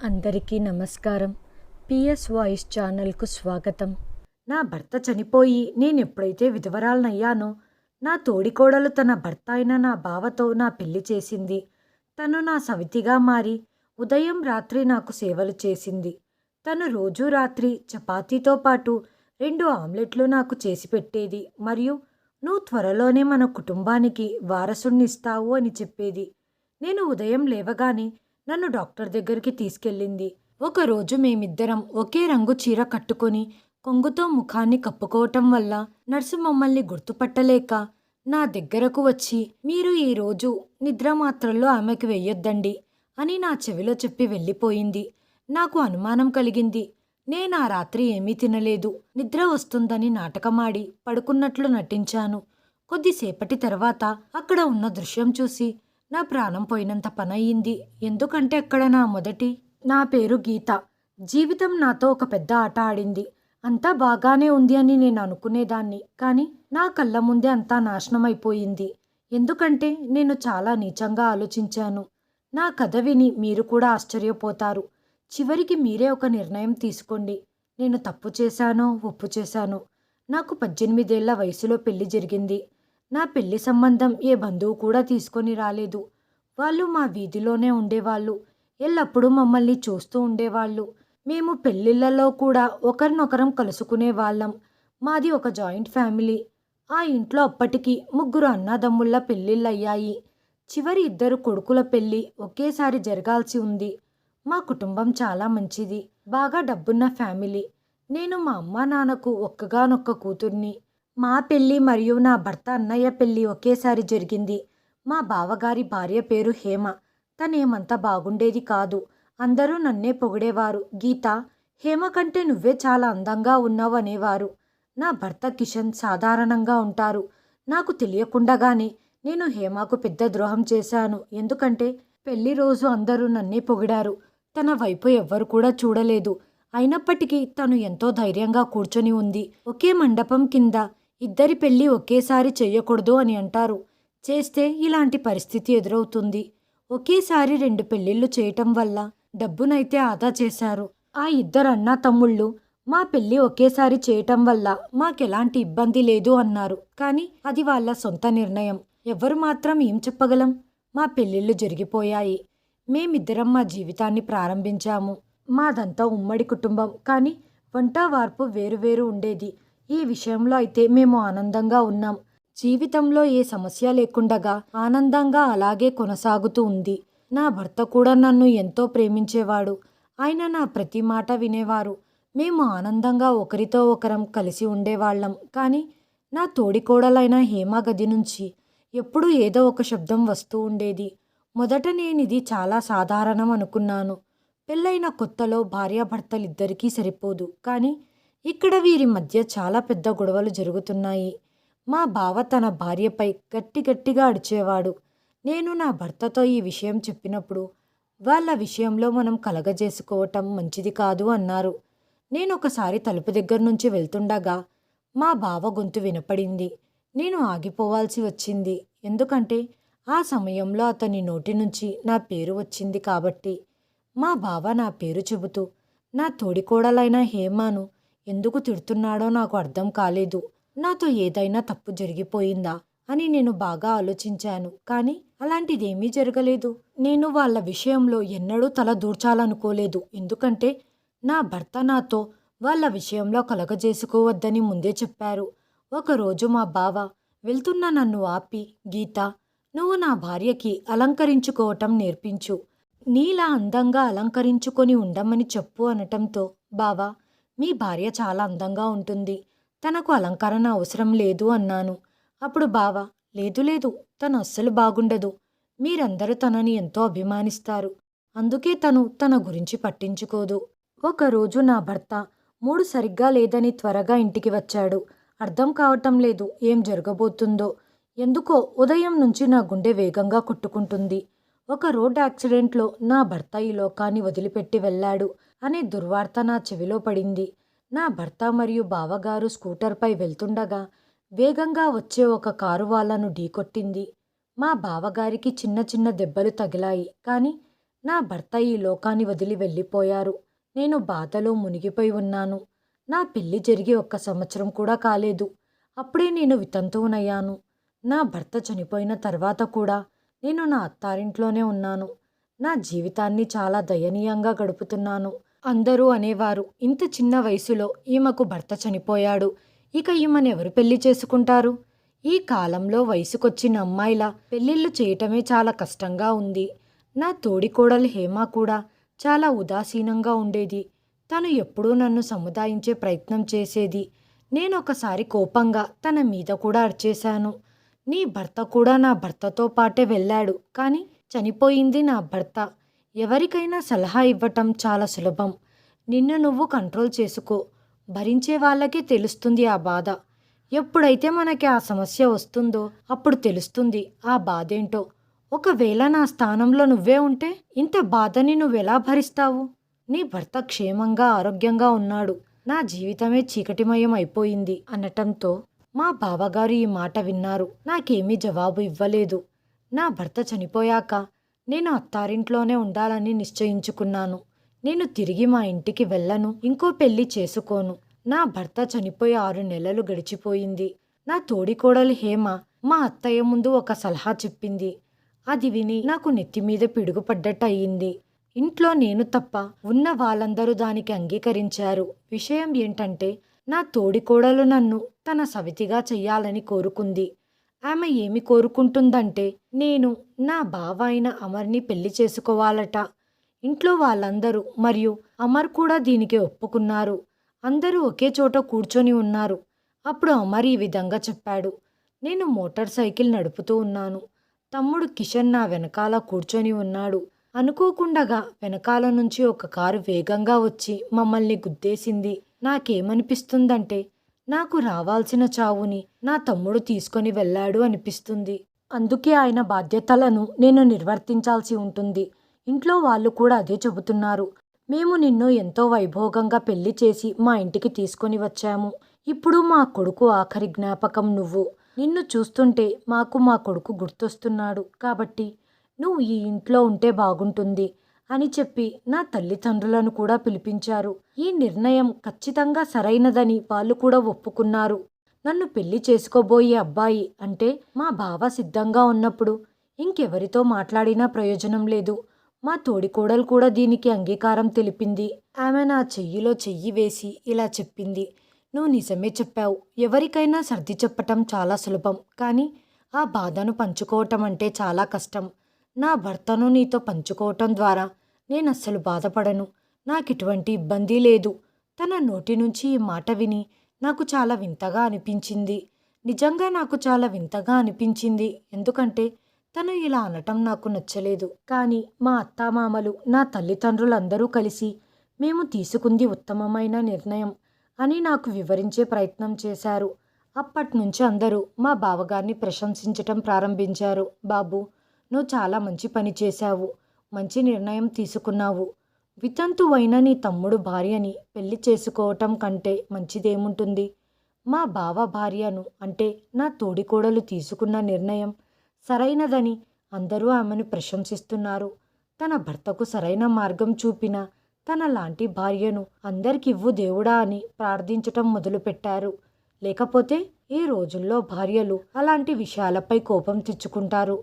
అందరికీ నమస్కారం. PS voice ఛానల్కు స్వాగతం. నా భర్త చనిపోయి నేను ఎప్పుడైతే విధవరాలనయ్యానో నా తోడికోడలు తన భర్త అయిన నా బావతో నా పెళ్ళి చేసింది. తను నా సవితిగా మారి ఉదయం రాత్రి నాకు సేవలు చేసింది. తను రోజు రాత్రి చపాతీతో పాటు రెండు ఆమ్లెట్లు నాకు చేసి పెట్టేది మరియు నువ్వు త్వరలోనే మన కుటుంబానికి వారసుణ్ణిస్తావు అని చెప్పేది. నేను ఉదయం లేవగానే నన్ను డాక్టర్ దగ్గరికి తీసుకెళ్ళింది. ఒకరోజు మేమిద్దరం ఒకే రంగు చీర కట్టుకొని కొంగుతో ముఖాన్ని కప్పుకోవటం వల్ల నర్సు మమ్మల్ని గుర్తుపట్టలేక నా దగ్గరకు వచ్చి మీరు ఈరోజు నిద్రమాత్రల్లో ఆమెకు వెయ్యొద్దండి అని నా చెవిలో చెప్పి వెళ్ళిపోయింది. నాకు అనుమానం కలిగింది. నేను ఆ రాత్రి ఏమీ తినలేదు. నిద్ర వస్తుందని నాటకమాడి పడుకున్నట్లు నటించాను. కొద్దిసేపటి తర్వాత అక్కడ ఉన్న దృశ్యం చూసి నా ప్రాణం పోయినంత పనయింది. ఎందుకంటే అక్కడ నా మొదటి? నా పేరు గీత. జీవితం నాతో ఒక పెద్ద ఆట ఆడింది. అంతా బాగానే ఉంది అని నేను అనుకునేదాన్ని. కానీ నా కళ్ళ ముందే అంతా నాశనం అయిపోయింది ఎందుకంటే నేను చాలా నీచంగా ఆలోచించాను. నా కథ విని మీరు కూడా ఆశ్చర్యపోతారు. చివరికి మీరే ఒక నిర్ణయం తీసుకోండి. నేను తప్పు చేశానో ఒప్పు చేశాను. నాకు పద్దెనిమిదేళ్ళ వయసులో పెళ్ళి జరిగింది. నా పెళ్ళి సంబంధం ఏ బంధువు కూడా తీసుకొని రాలేదు. వాళ్ళు మా వీధిలోనే ఉండేవాళ్ళు. ఎల్లప్పుడూ మమ్మల్ని చూస్తూ ఉండేవాళ్ళు. మేము పెళ్ళిళ్ళలో కూడా ఒకరినొకరం కలుసుకునే వాళ్ళం. మాది ఒక జాయింట్ ఫ్యామిలీ. ఆ ఇంట్లో అప్పటికి ముగ్గురు అన్నదమ్ముళ్ళ పెళ్ళిళ్ళయ్యాయి చివరి ఇద్దరు కొడుకుల పెళ్ళి ఒకేసారి జరగాల్సి ఉంది. మా కుటుంబం చాలా మంచిది. బాగా డబ్బున్న ఫ్యామిలీ. నేను మా అమ్మా నాన్నకు ఒక్కగానొక్క కూతుర్ని. మా పెళ్ళి మరియు నా భర్త అన్నయ్య పెళ్ళి ఒకేసారి జరిగింది. మా బావగారి భార్య పేరు హేమ. తనేమంత బాగుండేది కాదు. అందరూ నన్నే పొగిడేవారు. గీత హేమ కంటే నువ్వే చాలా అందంగా ఉన్నావు అనేవారు. నా భర్త కిషన్ సాధారణంగా ఉంటారు. నాకు తెలియకుండానే నేను హేమకు పెద్ద ద్రోహం చేశాను. ఎందుకంటే పెళ్ళి రోజు అందరూ నన్నే పొగిడారు. తన వైపు ఎవ్వరు కూడా చూడలేదు. అయినప్పటికీ తను ఎంతో ధైర్యంగా కూర్చొని ఉంది. ఒకే మండపం కింద ఇద్దరి పెళ్ళి ఒకేసారి చెయ్యకూడదు అని అంటారు. చేస్తే ఇలాంటి పరిస్థితి ఎదురవుతుంది. ఒకేసారి రెండు పెళ్ళిళ్ళు చేయటం వల్ల డబ్బునైతే ఆదా చేశారు. ఆ ఇద్దరు అన్నా తమ్ముళ్ళు మా పెళ్ళి ఒకేసారి చేయటం వల్ల మాకెలాంటి ఇబ్బంది లేదు అన్నారు. కానీ అది వాళ్ళ సొంత నిర్ణయం. ఎవరు మాత్రం ఏం చెప్పగలం? మా పెళ్ళిళ్ళు జరిగిపోయాయి. మేమిద్దరం మా జీవితాన్ని ప్రారంభించాము. మాదంతా ఉమ్మడి కుటుంబం. కానీ వంట వార్పు వేరువేరు ఉండేది. ఈ విషయంలో అయితే మేము ఆనందంగా ఉన్నాం. జీవితంలో ఏ సమస్య లేకుండగా ఆనందంగా అలాగే కొనసాగుతూ ఉంది. నా భర్త కూడా నన్ను ఎంతో ప్రేమించేవాడు. ఆయన నా ప్రతి మాట వినేవారు. మేము ఆనందంగా ఒకరితో ఒకరం కలిసి ఉండేవాళ్ళం. కానీ నా తోడికోడలైన హేమ గది నుంచి ఎప్పుడూ ఏదో ఒక శబ్దం వస్తూ ఉండేది. మొదట నేను ఇది చాలా సాధారణం అనుకున్నాను. పెళ్ళైన కొత్తలో భార్యాభర్తలిద్దరికీ సరిపోదు. కానీ ఇక్కడ వీరి మధ్య చాలా పెద్ద గొడవలు జరుగుతున్నాయి. మా బావ తన భార్యపై గట్టి గట్టిగా అడిచేవాడు నేను నా భర్తతో ఈ విషయం చెప్పినప్పుడు వాళ్ళ విషయంలో మనం కలగజేసుకోవటం మంచిది కాదు అన్నారు. నేను ఒకసారి తలుపు దగ్గర నుంచి వెళ్తుండగా మా బావ గొంతు వినపడింది. నేను ఆగిపోవాల్సి వచ్చింది. ఎందుకంటే ఆ సమయంలో అతని నోటి నుంచి నా పేరు వచ్చింది కాబట్టి. మా బావ నా పేరు చెబుతూ నా తోడికోడలైన హేమాను ఎందుకు తిడుతున్నాడో నాకు అర్థం కాలేదు. నాతో ఏదైనా తప్పు జరిగిపోయిందా అని నేను బాగా ఆలోచించాను. కానీ అలాంటిదేమీ జరగలేదు. నేను వాళ్ళ విషయంలో ఎన్నడూ తల దూర్చాలనుకోలేదు. ఎందుకంటే నా భర్త నాతో వాళ్ళ విషయంలో కలగజేసుకోవద్దని ముందే చెప్పారు. ఒకరోజు మా బావ వెళ్తున్న నన్ను ఆపి గీత నువ్వు నా భార్యకి అలంకరించుకోవటం నేర్పించు. నీలా అందంగా అలంకరించుకొని ఉండమని చెప్పు అనటంతో బావా మీ భార్య చాలా అందంగా ఉంటుంది. తనకు అలంకరణ అవసరం లేదు అన్నాను. అప్పుడు బావ లేదు లేదు తను అస్సలు బాగుండదు. మీరందరూ తనని ఎంతో అభిమానిస్తారు. అందుకే తను తన గురించి పట్టించుకోదు. ఒకరోజు నా భర్త మూడు సరిగ్గా లేదని త్వరగా ఇంటికి వచ్చాడు. అర్థం కావటం లేదు ఏం జరగబోతుందో. ఎందుకో ఉదయం నుంచి నా గుండె వేగంగా కొట్టుకుంటుంది. ఒక రోడ్ యాక్సిడెంట్లో నా భర్త ఈ లోకాన్ని వదిలిపెట్టి వెళ్ళాడు. అనే దుర్వార్త నా చెవిలో పడింది. నా భర్త మరియు బావగారు స్కూటర్పై వెళ్తుండగా వేగంగా వచ్చే ఒక కారు వాళ్ళను ఢీకొట్టింది. మా బావగారికి చిన్న చిన్న దెబ్బలు తగిలాయి కానీ నా భర్త ఈ లోకాన్ని వదిలి వెళ్ళిపోయారు. నేను బాధలో మునిగిపోయి ఉన్నాను. నా పెళ్ళి జరిగి ఒక్క సంవత్సరం కూడా కాలేదు. అప్పుడే నేను వితంతువునయ్యాను. నా భర్త చనిపోయిన తర్వాత కూడా నేను నా అత్తారింట్లోనే ఉన్నాను. నా జీవితాన్ని చాలా దయనీయంగా గడుపుతున్నాను. అందరూ అనేవారు ఇంత చిన్న వయసులో ఈమెకు భర్త చనిపోయాడు. ఇక ఈమెను ఎవరు పెళ్ళి చేసుకుంటారు? ఈ కాలంలో వయసుకొచ్చిన అమ్మాయిల పెళ్ళిళ్ళు చేయటమే చాలా కష్టంగా ఉంది. నా తోడికోడలు హేమ కూడా చాలా ఉదాసీనంగా ఉండేది. తను ఎప్పుడూ నన్ను సముదాయించే ప్రయత్నం చేసేది. నేను ఒకసారి కోపంగా తన మీద కూడా అరిచేశాను. నీ భర్త కూడా నా భర్తతో పాటే వెళ్ళాడు. కానీ చనిపోయింది నా భర్త. ఎవరికైనా సలహా ఇవ్వటం చాలా సులభం. నిన్ను నువ్వు కంట్రోల్ చేసుకో. భరించే వాళ్ళకే తెలుస్తుంది ఆ బాధ. ఎప్పుడైతే మనకి ఆ సమస్య వస్తుందో అప్పుడు తెలుస్తుంది ఆ బాధేంటో. ఒకవేళ నా స్థానంలో నువ్వే ఉంటే ఇంత బాధని నువ్వెలా భరిస్తావు? నీ భర్త క్షేమంగా ఆరోగ్యంగా ఉన్నాడు. నా జీవితమే చీకటిమయం అయిపోయింది అనటంతో మా బావగారు ఈ మాట విన్నారు. నాకేమీ జవాబు ఇవ్వలేదు. నా భర్త చనిపోయాక నేను అత్తారింట్లోనే ఉండాలని నిశ్చయించుకున్నాను. నేను తిరిగి మా ఇంటికి వెళ్ళను. ఇంకో పెళ్ళి చేసుకోను. నా భర్త చనిపోయి ఆరు నెలలు గడిచిపోయింది. నా తోడికోడలు హేమ మా అత్తయ్య ముందు ఒక సలహా చెప్పింది. అది విని నాకు నెత్తి మీద పిడుగుపడ్డట్టు అయ్యింది ఇంట్లో నేను తప్ప ఉన్న వాళ్ళందరూ దానికి అంగీకరించారు. విషయం ఏంటంటే నా తోడికోడలు నన్ను తన సవితిగా చెయ్యాలని కోరుకుంది. ఆమె ఏమి కోరుకుంటుందంటే నేను నా బావ అయిన అమర్ని పెళ్ళి చేసుకోవాలట. ఇంట్లో వాళ్ళందరూ మరియు అమర్ కూడా దీనికి ఒప్పుకున్నారు. అందరూ ఒకే చోట కూర్చొని ఉన్నారు. అప్పుడు అమర్ ఈ విధంగా చెప్పాడు. నేను మోటార్ సైకిల్ నడుపుతూ ఉన్నాను. తమ్ముడు కిషన్ నా వెనకాల కూర్చొని ఉన్నాడు. అనుకోకుండగా వెనకాల నుంచి ఒక కారు వేగంగా వచ్చి మమ్మల్ని గుద్దేసింది. నాకేమనిపిస్తుందంటే నాకు రావాల్సిన చావుని నా తమ్ముడు తీసుకొని వెళ్ళాడు అనిపిస్తుంది. అందుకే ఆయన బాధ్యతలను నేను నిర్వర్తించాల్సి ఉంటుంది. ఇంట్లో వాళ్ళు కూడా అదే చెబుతున్నారు. మేము నిన్ను ఎంతో వైభోగంగా పెళ్ళి చేసి మా ఇంటికి తీసుకొని వచ్చాము. ఇప్పుడు మా కొడుకు ఆఖరి జ్ఞాపకం నువ్వు. నిన్ను చూస్తుంటే మాకు మా కొడుకు గుర్తొస్తున్నాడు. కాబట్టి నువ్వు ఈ ఇంట్లో ఉంటే బాగుంటుంది. అని చెప్పి నా తల్లిదండ్రులను కూడా పిలిపించారు. ఈ నిర్ణయం ఖచ్చితంగా సరైనదని వాళ్ళు కూడా ఒప్పుకున్నారు. నన్ను పెళ్ళి చేసుకోబోయే అబ్బాయి అంటే మా బావ సిద్ధంగా ఉన్నప్పుడు ఇంకెవరితో మాట్లాడినా ప్రయోజనం లేదు. మా తోడికోడలు కూడా దీనికి అంగీకారం తెలిపింది. ఆమె నా చెయ్యిలో చెయ్యి వేసి ఇలా చెప్పింది. నువ్వు నిజమే చెప్పావు. ఎవరికైనా సర్ది చెప్పటం చాలా సులభం. కానీ ఆ బాధను పంచుకోవటం అంటే చాలా కష్టం. నా భర్తను నీతో పంచుకోవటం ద్వారా నేను అస్సలు బాధపడను. నాకు ఎటువంటి ఇబ్బంది లేదు. తన నోటి నుంచి ఈ మాట విని నాకు చాలా వింతగా అనిపించింది. నిజంగా నాకు చాలా వింతగా అనిపించింది. ఎందుకంటే తను ఇలా అనటం నాకు నచ్చలేదు. కానీ మా అత్తామామలు నా తల్లిదండ్రులందరూ కలిసి మేము తీసుకుంది ఉత్తమమైన నిర్ణయం అని నాకు వివరించే ప్రయత్నం చేశారు. అప్పటి నుంచి అందరూ మా బావగారిని ప్రశంసించటం ప్రారంభించారు. బాబు నువ్వు చాలా మంచి పని చేశావు. మంచి నిర్ణయం తీసుకున్నావు. వితంతువైన నీ తమ్ముడు భార్యని పెళ్ళి చేసుకోవటం కంటే మంచిదేముంటుంది? మా బావ భార్యను అంటే నా తోడికోడలు తీసుకున్న నిర్ణయం సరైనదని అందరూ ఆమెను ప్రశంసిస్తున్నారు. తన భర్తకు సరైన మార్గం చూపిన తన లాంటి భార్యను అందరికివ్వు దేవుడా అని ప్రార్థించటం మొదలుపెట్టారు. లేకపోతే ఈ రోజుల్లో భార్యలు అలాంటి విషయాలపై కోపం తెచ్చుకుంటారు?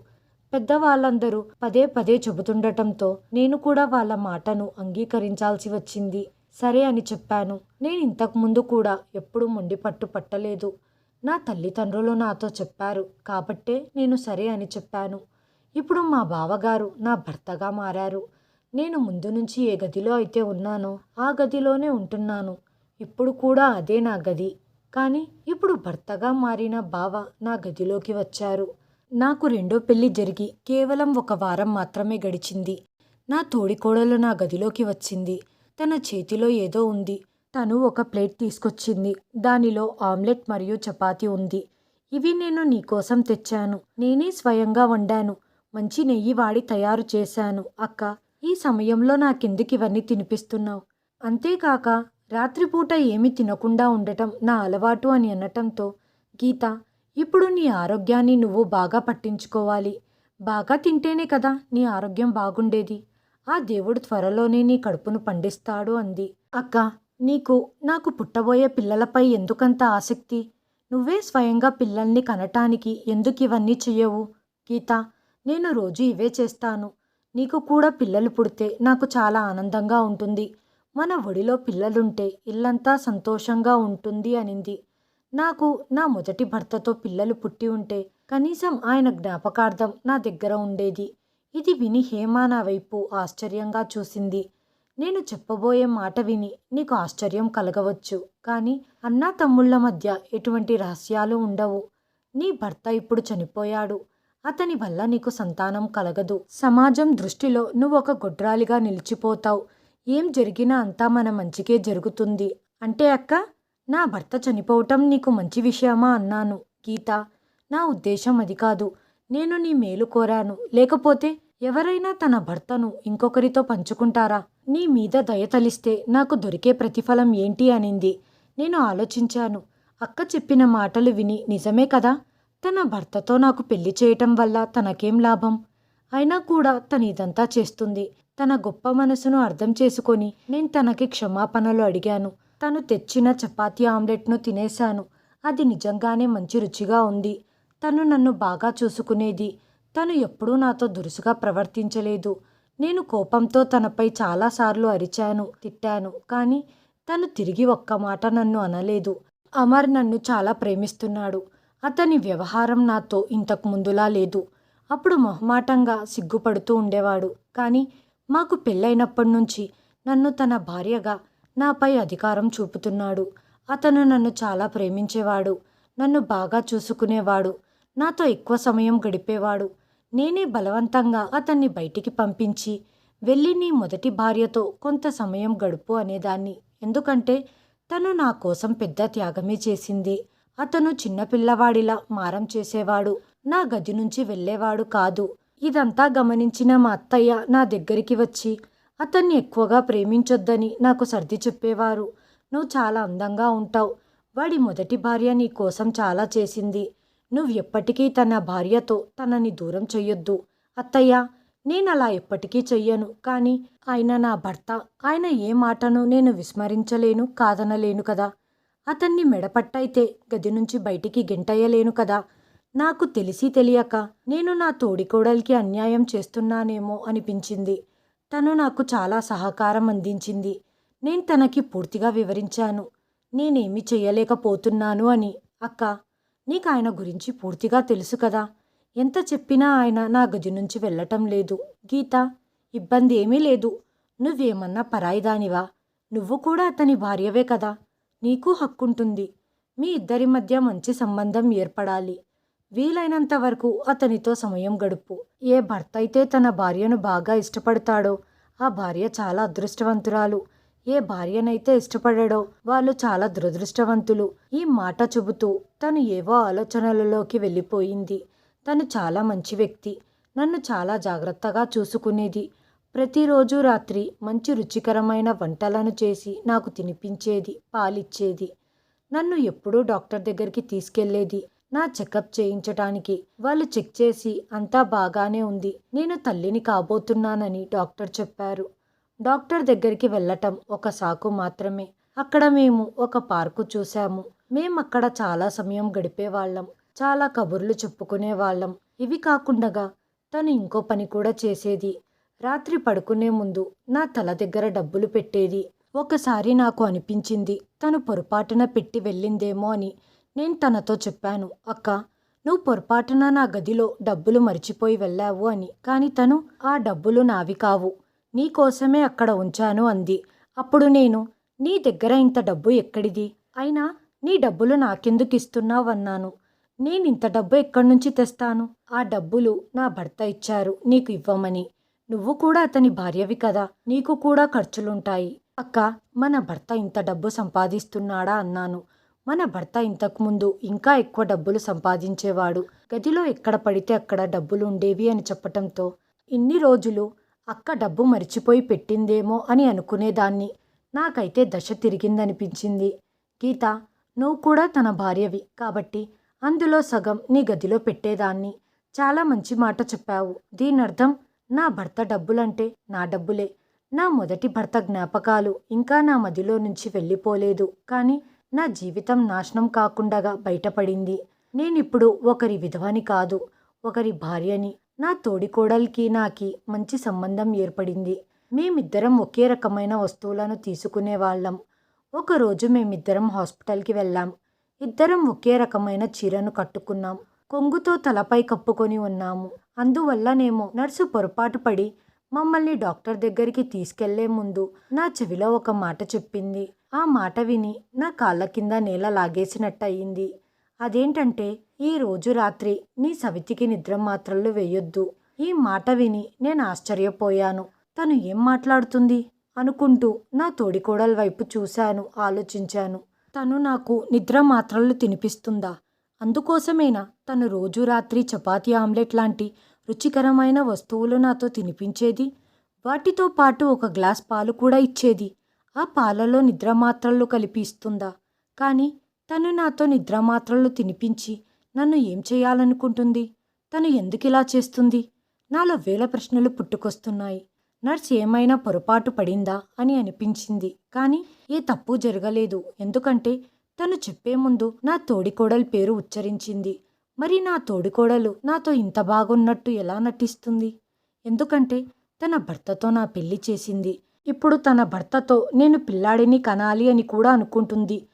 పెద్దవాళ్ళందరూ పదే పదే చెబుతుండటంతో నేను కూడా వాళ్ళ మాటను అంగీకరించాల్సి వచ్చింది. సరే అని చెప్పాను. నేను ఇంతకుముందు కూడా ఎప్పుడూ మొండి పట్టు పట్టలేదు. నా తల్లిదండ్రులు నాతో చెప్పారు. కాబట్టే నేను సరే అని చెప్పాను. ఇప్పుడు మా బావగారు నా భర్తగా మారారు. నేను ముందు నుంచి ఏ గదిలో అయితే ఉన్నానో ఆ గదిలోనే ఉంటున్నాను. ఇప్పుడు కూడా అదే నా గది. కానీ ఇప్పుడు భర్తగా మారిన బావ నా గదిలోకి వచ్చారు. నాకు రెండో పెళ్ళి జరిగి కేవలం ఒక వారం మాత్రమే గడిచింది. నా తోడికోడలు నా గదిలోకి వచ్చింది. తన చేతిలో ఏదో ఉంది. తను ఒక ప్లేట్ తీసుకొచ్చింది. దానిలో ఆమ్లెట్ మరియు చపాతి ఉంది. ఇవి నేను నీకోసం తెచ్చాను. నేనే స్వయంగా వండాను. మంచి నెయ్యి వాడి తయారు చేశాను. అక్క ఈ సమయంలో నాకెందుకు ఇవన్నీ తినిపిస్తున్నావు? అంతేకాక రాత్రిపూట ఏమీ తినకుండా ఉండటం నా అలవాటు అని అనటంతో గీత ఇప్పుడు నీ ఆరోగ్యాన్ని నువ్వు బాగా పట్టించుకోవాలి. బాగా తింటేనే కదా నీ ఆరోగ్యం బాగుండేది. ఆ దేవుడు త్వరలోనే నీ కడుపును పండిస్తాడు అంది. అక్క నీకు నాకు పుట్టబోయే పిల్లలపై ఎందుకంత ఆసక్తి? నువ్వే స్వయంగా పిల్లల్ని కనటానికి ఎందుకు ఇవన్నీ చెయ్యవు? గీత నేను రోజు ఇవే చేస్తాను. నీకు కూడా పిల్లలు పుడితే నాకు చాలా ఆనందంగా ఉంటుంది. మన ఒడిలో పిల్లలుంటే ఇల్లంతా సంతోషంగా ఉంటుంది అనింది. నాకు నా మొదటి భర్తతో పిల్లలు పుట్టి ఉంటే కనీసం ఆయన జ్ఞాపకార్థం నా దగ్గర ఉండేది. ఇది విని హేమ నా వైపు ఆశ్చర్యంగా చూసింది. నేను చెప్పబోయే మాట విని నీకు ఆశ్చర్యం కలగవచ్చు. కానీ అన్నా తమ్ముళ్ళ మధ్య ఎటువంటి రహస్యాలు ఉండవు. నీ భర్త ఇప్పుడు చనిపోయాడు. అతని వల్ల నీకు సంతానం కలగదు. సమాజం దృష్టిలో నువ్వు ఒక గొడ్రాలిగా నిలిచిపోతావు. ఏం జరిగినా అంతా మన మంచికే జరుగుతుంది. అంటే అక్క? నా భర్త చనిపోవటం నీకు మంచి విషయమా అన్నాను. గీత నా ఉద్దేశం అది కాదు. నేను నీ మేలు కోరాను. లేకపోతే ఎవరైనా తన భర్తను ఇంకొకరితో పంచుకుంటారా? నీ మీద దయ తలిస్తే నాకు దొరికే ప్రతిఫలం ఏంటి అనింది. నేను ఆలోచించాను. అక్క చెప్పిన మాటలు విని నిజమే కదా? తన భర్తతో నాకు పెళ్ళి చేయటం వల్ల తనకేం లాభం? అయినా కూడా తను ఇదంతా చేస్తుంది. తన గొప్ప మనసును అర్థం చేసుకొని నేను తనకి క్షమాపణలు అడిగాను. తను తెచ్చిన చపాతీ ఆమ్లెట్ను తినేశాను. అది నిజంగానే మంచి రుచిగా ఉంది. తను నన్ను బాగా చూసుకునేది. తను ఎప్పుడూ నాతో దురుసుగా ప్రవర్తించలేదు. నేను కోపంతో తనపై చాలాసార్లు అరిచాను తిట్టాను కానీ తను తిరిగి ఒక్క మాట నన్ను అనలేదు. అమర్ నన్ను చాలా ప్రేమిస్తున్నాడు. అతని వ్యవహారం నాతో ఇంతకు ముందులా లేదు. అప్పుడు మొహమాటంగా సిగ్గుపడుతూ ఉండేవాడు. కానీ మాకు పెళ్ళైనప్పటి నుంచి నన్ను తన భార్యగా నాపై అధికారం చూపుతున్నాడు. అతను నన్ను చాలా ప్రేమించేవాడు. నన్ను బాగా చూసుకునేవాడు. నాతో ఎక్కువ సమయం గడిపేవాడు. నేనే బలవంతంగా అతన్ని బయటికి పంపించి వెళ్ళి నీ మొదటి భార్యతో కొంత సమయం గడుపు అనేదాన్ని. ఎందుకంటే తను నా కోసం పెద్ద త్యాగమే చేసింది. అతను చిన్నపిల్లవాడిలా మారం చేసేవాడు. నా గది నుంచి వెళ్ళేవాడు కాదు. ఇదంతా గమనించిన మా అత్తయ్య నా దగ్గరికి వచ్చి అతన్ని ఎక్కువగా ప్రేమించొద్దని నాకు సర్ది చెప్పేవారు. నువ్వు చాలా అందంగా ఉంటావు. వాడి మొదటి భార్య నీ కోసం చాలా చేసింది. నువ్వు ఎప్పటికీ తన భార్యతో తనని దూరం చెయ్యొద్దు. అత్తయ్య నేను అలా ఎప్పటికీ చెయ్యను. కానీ ఆయన నా భర్త. ఆయన ఏ మాటను నేను విస్మరించలేను కాదనలేను కదా. అతన్ని మెడపట్టయితే గది నుంచి బయటికి గెంటయ్యలేను కదా. నాకు తెలిసి తెలియక నేను నా తోడికోడలికి అన్యాయం చేస్తున్నానేమో అనిపించింది. తను నాకు చాలా సహకారం అందించింది. నేను తనకి పూర్తిగా వివరించాను. నేనేమి చేయలేకపోతున్నాను అని. అక్క నీకు ఆయన గురించి పూర్తిగా తెలుసు కదా. ఎంత చెప్పినా ఆయన నా గది నుంచి వెళ్ళటం లేదు. గీత ఇబ్బంది ఏమీ లేదు. నువ్వేమన్నా పరాయిదానివా? నువ్వు కూడా అతని భార్యవే కదా. నీకు హక్కుంటుంది. మీ ఇద్దరి మధ్య మంచి సంబంధం ఏర్పడాలి. వీలైనంత వరకు అతనితో సమయం గడుపు. ఏ భర్త అయితే తన భార్యను బాగా ఇష్టపడతాడో ఆ భార్య చాలా అదృష్టవంతురాలు. ఏ భార్యనైతే ఇష్టపడడో వాళ్ళు చాలా దురదృష్టవంతులు. ఈ మాట చెబుతూ తను ఏవో ఆలోచనలలోకి వెళ్ళిపోయింది. తను చాలా మంచి వ్యక్తి. నన్ను చాలా జాగ్రత్తగా చూసుకునేది. ప్రతిరోజు రాత్రి మంచి రుచికరమైన వంటలను చేసి నాకు తినిపించేది పాలిచ్చేది. నన్ను ఎప్పుడూ డాక్టర్ దగ్గరికి తీసుకెళ్ళేది. నా చెకప్ చేయించటానికి. వాళ్ళు చెక్ చేసి అంతా బాగానే ఉంది. నేను తల్లిని కాబోతున్నానని డాక్టర్ చెప్పారు. డాక్టర్ దగ్గరికి వెళ్ళటం ఒక సాకు మాత్రమే. అక్కడ మేము ఒక పార్కు చూశాము. మేము అక్కడ చాలా సమయం గడిపేవాళ్ళం. చాలా కబుర్లు చెప్పుకునేవాళ్ళం. ఇవి కాకుండా తను ఇంకో పని కూడా చేసేది. రాత్రి పడుకునే ముందు నా తల దగ్గర డబ్బులు పెట్టేది. ఒకసారి నాకు అనిపించింది తను పొరపాటున పెట్టి వెళ్ళిందేమో అని. నేను తనతో చెప్పాను అక్క నువ్వు పొరపాటున నా గదిలో డబ్బులు మర్చిపోయి వెళ్ళావు అని. కానీ తను ఆ డబ్బులు నావి కావు. నీకోసమే అక్కడ ఉంచాను అంది. అప్పుడు నేను నీ దగ్గర ఇంత డబ్బు ఎక్కడిది? అయినా నీ డబ్బులు నాకెందుకు ఇస్తున్నావన్నాను నేను ఇంత డబ్బు ఎక్కడి నుంచి తెస్తాను? ఆ డబ్బులు నా భర్త ఇచ్చారు నీకు ఇవ్వమని. నువ్వు కూడా అతని భార్యవి కదా నీకు కూడా ఖర్చులుంటాయి. అక్క మన భర్త ఇంత డబ్బు సంపాదిస్తున్నాడా అన్నాను. మన భర్త ఇంతకుముందు ఇంకా ఎక్కువ డబ్బులు సంపాదించేవాడు. గదిలో ఎక్కడ పడితే అక్కడ డబ్బులు ఉండేవి అని చెప్పటంతో ఇన్ని రోజులు అక్క డబ్బు మరిచిపోయి పెట్టిందేమో అని అనుకునేదాన్ని. నాకైతే దశ తిరిగిందనిపించింది. గీత నువ్వు కూడా తన భార్యవి కాబట్టి అందులో సగం నీ గదిలో పెట్టేదాన్ని. చాలా మంచి మాట చెప్పావు. దీని అర్థం నా భర్త డబ్బులంటే నా డబ్బులే. నా మొదటి భర్త జ్ఞాపకాలు ఇంకా నా మదిలో నుంచి వెళ్ళిపోలేదు. కానీ నా జీవితం నాశనం కాకుండా బయటపడింది. నేనిప్పుడు ఒకరి విధవని కాదు ఒకరి భార్యని. నా తోడికోడలికి నాకి మంచి సంబంధం ఏర్పడింది. మేమిద్దరం ఒకే రకమైన వస్తువులను తీసుకునేవాళ్ళం ఒకరోజు మేమిద్దరం హాస్పిటల్కి వెళ్ళాం. ఇద్దరం ఒకే రకమైన చీరను కట్టుకున్నాం. కొంగుతో తలపై కప్పుకొని ఉన్నాము. అందువల్లనేమో నర్సు పొరపాటు పడి మమ్మల్ని డాక్టర్ దగ్గరికి తీసుకెళ్ళే ముందు నా చెవిలో ఒక మాట చెప్పింది. ఆ మాట విని నా కాళ్ళ కింద నేల లాగేసినట్టు అయింది అదేంటంటే ఈ రోజు రాత్రి నీ సవితికి నిద్ర మాత్రలు వేయొద్దు. ఈ మాట విని నేను ఆశ్చర్యపోయాను. తను ఏం మాట్లాడుతుంది? అనుకుంటూ నా తోడికోడల వైపు చూశాను ఆలోచించాను. తను నాకు నిద్ర మాత్రలు తినిపిస్తుందా? అందుకోసమేనా తను రోజు రాత్రి చపాతీ ఆమ్లెట్ లాంటి రుచికరమైన వస్తువులు నాతో తినిపించేది? వాటితో పాటు ఒక గ్లాస్ పాలు కూడా ఇచ్చేది? ఆ పాలలో నిద్ర మాత్రలు కలిపి ఇస్తుందా కానీ తను నాతో నిద్ర మాత్రలు తినిపించి నన్ను ఏం చేయాలనుకుంటుంది? తను ఎందుకిలా చేస్తుంది? నాలో వేల ప్రశ్నలు పుట్టుకొస్తున్నాయి. నర్స్ ఏమైనా పొరపాటు పడిందా? అని అనిపించింది. కానీ ఏ తప్పు జరగలేదు. ఎందుకంటే తను చెప్పే ముందు నా తోడికోడలి పేరు ఉచ్చరించింది. మరి నా తోడికోడలు నాతో ఇంత బాగున్నట్టు ఎలా నటిస్తుంది? ఎందుకంటే తన భర్తతో నా పెళ్ళి చేసింది. ఇప్పుడు తన భర్తతో నేను పిల్లాడిని కనాలి అని కూడా అనుకుంటుంది.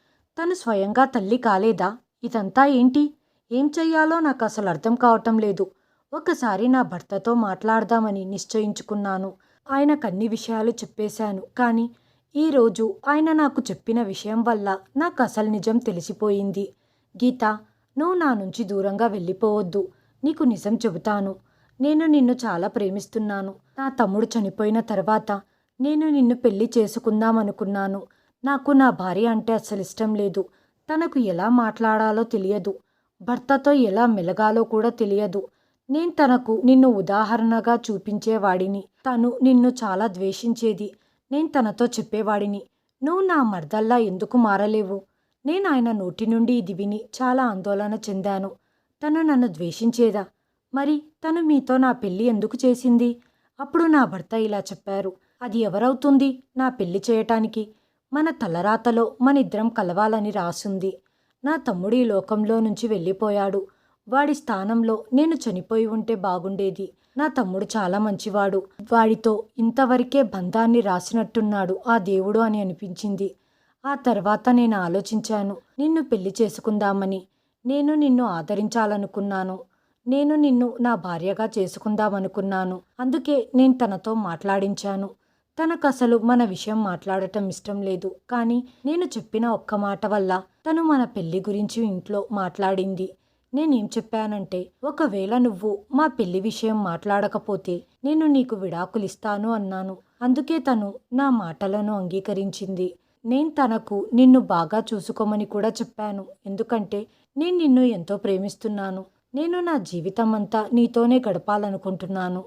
తను స్వయంగా తల్లి కాలేదా? ఇదంతా ఏంటి? ఏం చెయ్యాలో నాకు అసలు అర్థం కావటం లేదు. ఒకసారి నా భర్తతో మాట్లాడదామని నిశ్చయించుకున్నాను. ఆయనకు అన్ని విషయాలు చెప్పేశాను. కానీ ఈరోజు ఆయన నాకు చెప్పిన విషయం వల్ల నాకు అసలు నిజం తెలిసిపోయింది. గీత నువ్వు నా నుంచి దూరంగా వెళ్ళిపోవద్దు. నీకు నిజం చెబుతాను. నేను నిన్ను చాలా ప్రేమిస్తున్నాను. నా తమ్ముడు చనిపోయిన తర్వాత నేను నిన్ను పెళ్ళి చేసుకుందామనుకున్నాను నాకు నా భార్య అంటే అస్సలు ఇష్టం లేదు. తనకు ఎలా మాట్లాడాలో తెలియదు. భర్తతో ఎలా మెలగాలో కూడా తెలియదు. నేను తనకు నిన్ను ఉదాహరణగా చూపించేవాడిని. తను నిన్ను చాలా ద్వేషించేది. నేను తనతో చెప్పేవాడిని. నువ్వు నా మర్దల్లా ఎందుకు మారలేవు? నేను ఆయన నోటి నుండి ఇది విని చాలా ఆందోళన చెందాను. తను నన్ను ద్వేషించేదా? మరి తను మీతో నా పెళ్ళి ఎందుకు చేసింది? అప్పుడు నా భర్త ఇలా చెప్పారు. అది ఎవరవుతుంది నా పెళ్ళి చేయటానికి? మన తలరాతలో మన ఇద్దరం కలవాలని రాసుంది. నా తమ్ముడు ఈ లోకంలో నుంచి వెళ్ళిపోయాడు. వాడి స్థానంలో నేను చనిపోయి ఉంటే బాగుండేది. నా తమ్ముడు చాలా మంచివాడు. వాడితో ఇంతవరకే బంధాన్ని రాసినట్టున్నాడు ఆ దేవుడు అని అనిపించింది. ఆ తర్వాత నేను ఆలోచించాను. నిన్ను పెళ్ళి చేసుకుందామని. నేను నిన్ను ఆదరించాలనుకున్నాను. నేను నిన్ను నా భార్యగా చేసుకుందామనుకున్నాను. అందుకే నేను తనతో మాట్లాడించాను. తనకు అసలు మన విషయం మాట్లాడటం ఇష్టం లేదు. కానీ నేను చెప్పిన ఒక్క మాట వల్ల తను మన పెళ్ళి గురించి ఇంట్లో మాట్లాడింది. నేనేం చెప్పానంటే ఒకవేళ నువ్వు మా పెళ్ళి విషయం మాట్లాడకపోతే నేను నీకు విడాకులిస్తాను అన్నాను. అందుకే తను నా మాటలను అంగీకరించింది. నేను తనకు నిన్ను బాగా చూసుకోమని కూడా చెప్పాను. ఎందుకంటే నేను నిన్ను ఎంతో ప్రేమిస్తున్నాను. నేను నా జీవితం అంతా నీతోనే గడపాలనుకుంటున్నాను.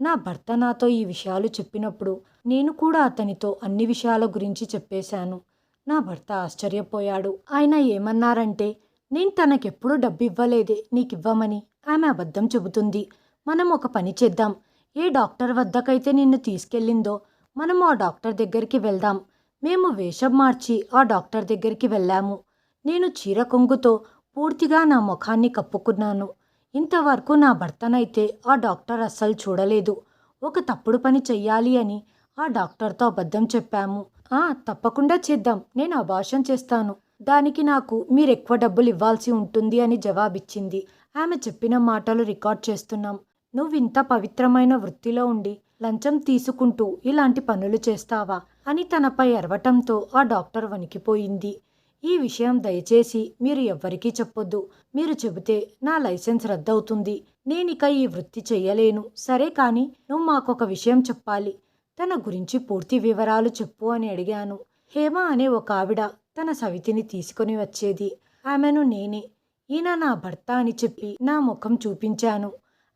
నా భర్త నాతో ఈ విషయాలు చెప్పినప్పుడు నేను కూడా అతనితో అన్ని విషయాల గురించి చెప్పేశాను. నా భర్త ఆశ్చర్యపోయాడు. ఆయన ఏమన్నారంటే నేను తనకెప్పుడు డబ్బు ఇవ్వలేదే నీకివ్వమని. ఆమె అబద్ధం చెబుతుంది. మనం ఒక పని చేద్దాం. ఏ డాక్టర్ వద్దకైతే నిన్ను తీసుకెళ్ళిందో మనం ఆ డాక్టర్ దగ్గరికి వెళ్దాం. మేము వేషం మార్చి ఆ డాక్టర్ దగ్గరికి వెళ్ళాము. నేను చీర కొంగుతో పూర్తిగా నా ముఖాన్ని కప్పుకున్నాను. ఇంతవరకు నా భర్తనైతే ఆ డాక్టర్ అస్సలు చూడలేదు. ఒక తప్పుడు పని చెయ్యాలి అని ఆ డాక్టర్తో అబద్ధం చెప్పాము. ఆ తప్పకుండా చేద్దాం. నేను అభాషం చేస్తాను. దానికి నాకు మీరు ఎక్కువ డబ్బులు ఇవ్వాల్సి ఉంటుంది అని జవాబిచ్చింది. ఆమె చెప్పిన మాటలు రికార్డ్ చేస్తున్నాం. నువ్వు ఇంత పవిత్రమైన వృత్తిలో ఉండి లంచం తీసుకుంటూ ఇలాంటి పనులు చేస్తావా అని తనపై అరవటంతో ఆ డాక్టర్ వణికిపోయింది. ఈ విషయం దయచేసి మీరు ఎవ్వరికీ చెప్పొద్దు. మీరు చెబితే నా లైసెన్స్ రద్దవుతుంది. నేనిక ఈ వృత్తి చెయ్యలేను. సరే కానీ నువ్వు మాకొక విషయం చెప్పాలి. తన గురించి పూర్తి వివరాలు చెప్పు అని అడిగాను. హేమ అనే ఒక ఆవిడ తన సవితిని తీసుకొని వచ్చేది. ఆమెను నేనే. ఈయన నా భర్త అని చెప్పి నా ముఖం చూపించాను.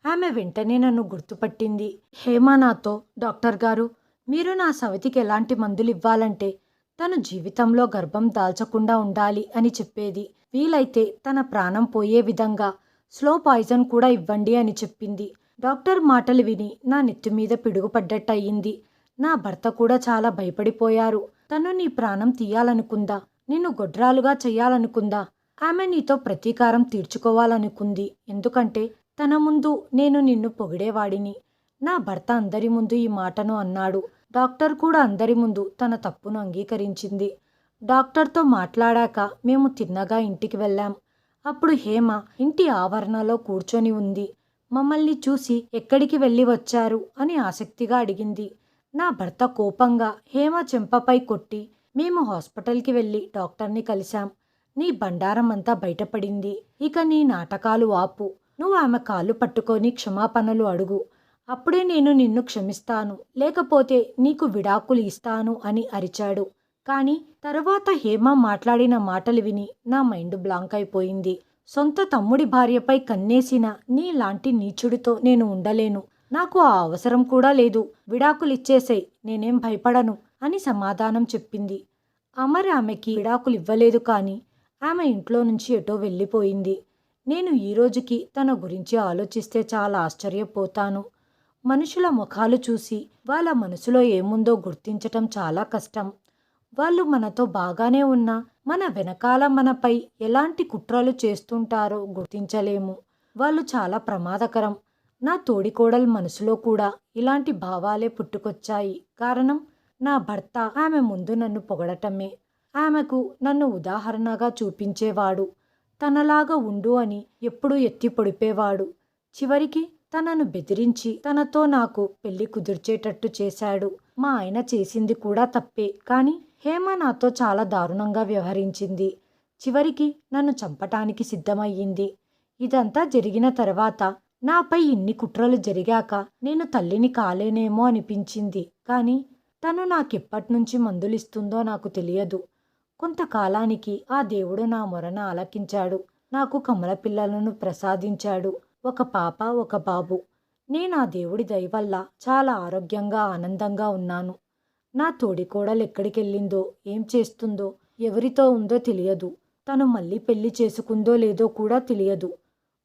ఆమె వెంటనే నన్ను గుర్తుపట్టింది. హేమ నాతో డాక్టర్ గారు మీరు నా సవితికి ఎలాంటి మందులు ఇవ్వాలంటే తను జీవితంలో గర్భం దాల్చకుండా ఉండాలి అని చెప్పేది. వీలైతే తన ప్రాణం పోయే విధంగా స్లో పాయిజన్ కూడా ఇవ్వండి అని చెప్పింది. డాక్టర్ మాటలు విని నా నెత్తి మీద పిడుగుపడ్డట్టు నా భర్త కూడా చాలా భయపడిపోయారు. తను నీ ప్రాణం తీయాలనుకుందా? నిన్ను గొడ్రాలుగా చెయ్యాలనుకుందా? ఆమె నీతో ప్రతీకారం తీర్చుకోవాలనుకుంది. ఎందుకంటే తన ముందు నేను నిన్ను పొగిడేవాడిని. నా భర్త అందరి ముందు ఈ మాటను అన్నాడు. డాక్టర్ కూడా అందరి ముందు తన తప్పును అంగీకరించింది. డాక్టర్తో మాట్లాడాక మేము తిన్నగా ఇంటికి వెళ్ళాం. అప్పుడు హేమ ఇంటి ఆవరణలో కూర్చొని ఉంది. మమ్మల్ని చూసి ఎక్కడికి వెళ్ళి వచ్చారు అని ఆసక్తిగా అడిగింది. నా భర్త కోపంగా హేమ చెంపపై కొట్టి మేము హాస్పిటల్కి వెళ్ళి డాక్టర్ని కలిశాం. నీ బండారం అంతా బయటపడింది. ఇక నీ నాటకాలు ఆపు. నువ్వు ఆమె కాళ్ళు పట్టుకొని క్షమాపణలు అడుగు. అప్పుడే నేను నిన్ను క్షమిస్తాను లేకపోతే నీకు విడాకులు ఇస్తాను అని అరిచాడు. కానీ తర్వాత హేమ మాట్లాడిన మాటలు విని నా మైండ్ బ్లాంక్ అయిపోయింది. సొంత తమ్ముడి భార్యపై కన్నేసిన నీలాంటి నీచుడితో నేను ఉండలేను. నాకు ఆ అవసరం కూడా లేదు. విడాకులిచ్చేసేయ్ నేనేం భయపడను అని సమాధానం చెప్పింది. అమర్ ఆమెకి విడాకులు ఇవ్వలేదు కానీ ఆమె ఇంట్లో నుంచి ఎటో వెళ్ళిపోయింది. నేను ఈ రోజుకి తన గురించి ఆలోచిస్తే చాలా ఆశ్చర్యపోతాను. మనుషుల ముఖాలు చూసి వాళ్ళ మనసులో ఏముందో గుర్తించటం చాలా కష్టం. వాళ్ళు మనతో బాగానే ఉన్నా మన వెనకాల మనపై ఎలాంటి కుట్రలు చేస్తుంటారో గుర్తించలేము. వాళ్ళు చాలా ప్రమాదకరం. నా తోడికోడల మనసులో కూడా ఇలాంటి భావాలే పుట్టుకొచ్చాయి. కారణం నా భర్త ఆమె ముందు నన్ను పొగడటమే. ఆమెకు నన్ను ఉదాహరణగా చూపించేవాడు. తనలాగా ఉండు అని ఎప్పుడూ ఎత్తి పొడిపేవాడు. చివరికి తనను బెదిరించి తనతో నాకు పెళ్ళి కుదిర్చేటట్టు చేశాడు. మా ఆయన చేసింది కూడా తప్పే. కానీ హేమ నాతో చాలా దారుణంగా వ్యవహరించింది. చివరికి నన్ను చంపటానికి సిద్ధమయ్యింది. ఇదంతా జరిగిన తర్వాత నాపై ఇన్ని కుట్రలు జరిగాక నేను తల్లిని కాలేనేమో అనిపించింది. కానీ తను నాకెప్పటినుంచి మందులిస్తుందో నాకు తెలియదు. కొంతకాలానికి ఆ దేవుడు నా మొరన ఆలకించాడు. నాకు కమల పిల్లలను ప్రసాదించాడు. ఒక పాప ఒక బాబు. నేను ఆ దేవుడి దయ వల్ల చాలా ఆరోగ్యంగా ఆనందంగా ఉన్నాను. నా తోడికోడలు ఎక్కడికెళ్ళిందో ఏం చేస్తుందో ఎవరితో ఉందో తెలియదు. తను మళ్ళీ పెళ్ళి చేసుకుందో లేదో కూడా తెలియదు.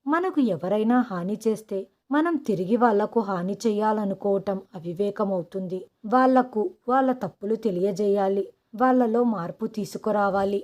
మనకు ఎవరైనా హాని చేస్తే మనం తిరిగి వాళ్ళకు హాని చేయాలనుకోవటం అవివేకం అవుతుంది వాళ్ళకు వాళ్ళ తప్పులు తెలియజేయాలి. వాళ్ళలో మార్పు తీసుకురావాలి.